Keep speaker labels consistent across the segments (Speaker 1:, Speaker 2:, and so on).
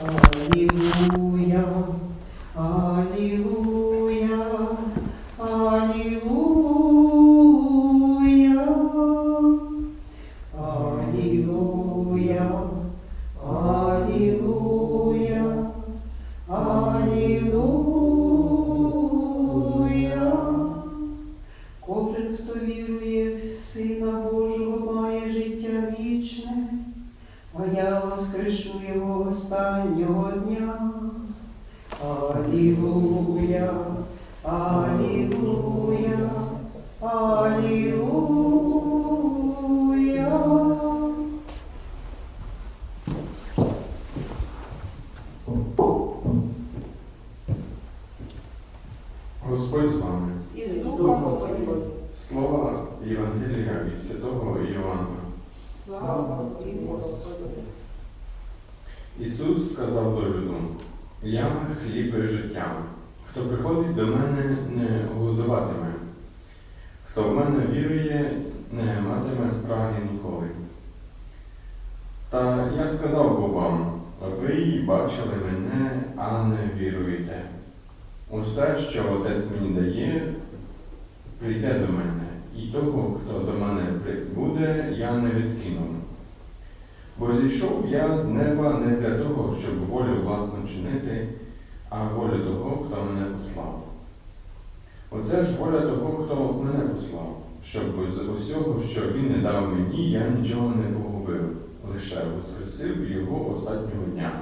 Speaker 1: Hallelujah. Hallelujah. Алілуя, Алілуя, Алілуя.
Speaker 2: Господь з вами. Слова Євангелія від Святого Іоанна.
Speaker 1: Слава Господи.
Speaker 2: Ісус сказав до люду, Я хліб життя. Хто приходить до мене, не голодуватиме. Хто в мене вірує, не матиме спраги ніколи. Та я сказав бо вам, ви бачили мене, а не віруєте. Усе, що Отець мені дає, прийде до мене, і того, хто до мене прибуде, я не відкину. Зійшов я з неба не для того, щоб волю власну чинити, а волю того, хто мене послав. Оце ж воля того, хто мене послав, щоб з усього, що він не дав мені, я нічого не погубив, лише воскресив його останнього дня.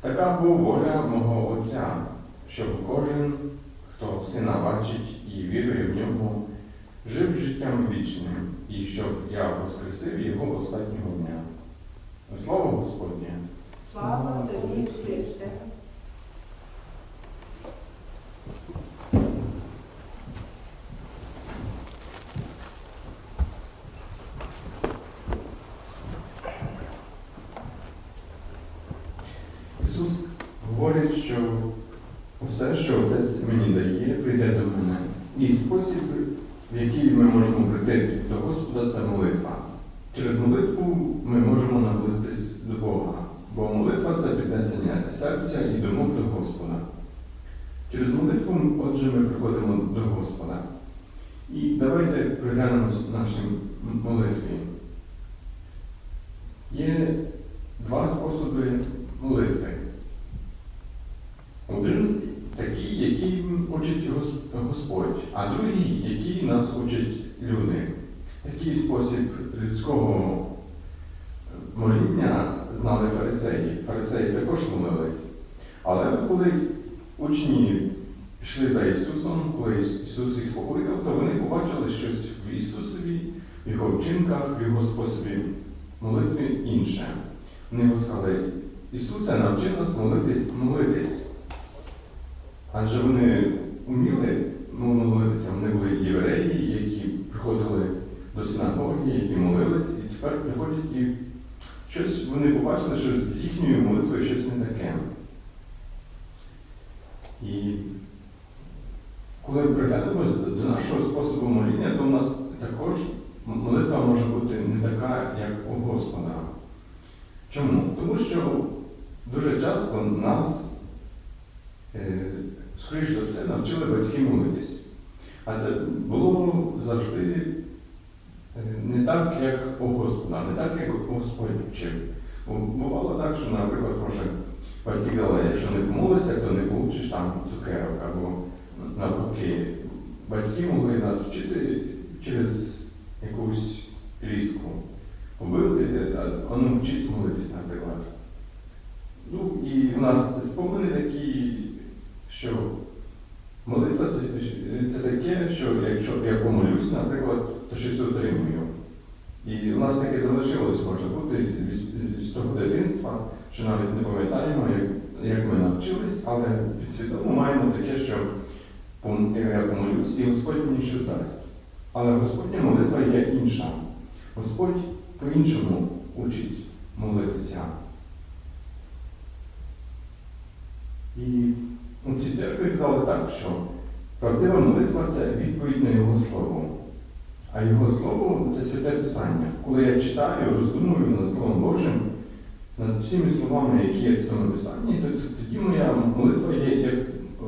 Speaker 2: Така була воля мого Отця, щоб кожен, хто сина бачить і вірує в нього, жив життям вічним, і щоб я воскресив його останнього дня. Слово Господнє.
Speaker 1: Слава Тобі, Христе.
Speaker 2: Ісус говорить, що все, що Отець мені дає, прийде до мене. І спосіб, в який ми можемо прийти до Господа, це молитва. Через молитву ми можемо наблизитись до Бога, бо молитва це піднесення серця і думок до Господа. Через молитву, отже, ми приходимо до Господа. І давайте приглянемось нашій молитві. Є два способи молитви. Один такий, який учить Господь, а другий, який нас учать люди. Такий спосіб людського моління знали фарисеї. Фарисеї також молились. Але коли учні пішли за Ісусом, коли Ісус їх покликав, то вони побачили щось в Ісусові, в Його вчинках, в Його способі молитви інше. Вони його сказали, Ісусе, навчи нас молитись, молитись. Адже вони вміли молитися, вони були євреї, які приходили до синагоги, які молились, і тепер приходять і щось вони побачили, що з їхньою молитвою щось не таке. І коли ми приглянемось до нашого способу моління, то у нас також молитва може бути не така, як у Господа. Чому? Тому що дуже часто нас, е, скоріш за все, навчили батьки молитись. А це було завжди е, не так, як у Господа, не так, як Господь вчив. Бувало так, що, наприклад, може, батьки якщо не помолишся, то не получиш там цукерок або навпаки. Батьки могли нас вчити через якусь різку. Побили, а ну вчись молитись, наприклад. Ну, і у нас спомини такі, що молитва це, це таке, що якщо я помолюсь, наприклад, то щось отримую. І у нас таке може бути, з того дитинства, що навіть не пам'ятаємо, як, як ми навчились, але підсвідомо маємо таке, що я помолюсь, і Господь мені щось дасть. Але Господня молитва є інша. Господь по-іншому учить молитися. І у цій церкві казали так, що правдива молитва це відповідь на Його Слово. А Його Слово це святе Писання. Коли я читаю, роздумую над Словом Божим, над всіми словами, які є в цьому писанні, то то- тоді моя молитва є як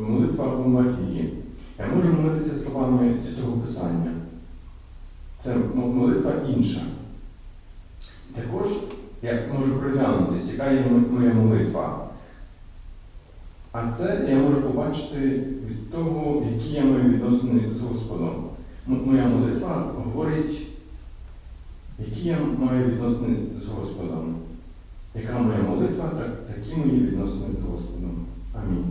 Speaker 2: молитва у Марії. Я можу молитися словами цього писання. Це молитва інша. Також я можу приглянутися, яка є моя молитва. А це я можу побачити від того, які я маю відносини з Господом. Моя молитва говорить, які я маю відносини з Господом. Яка моя молитва, так, такі мої відносини з Господом. Амінь.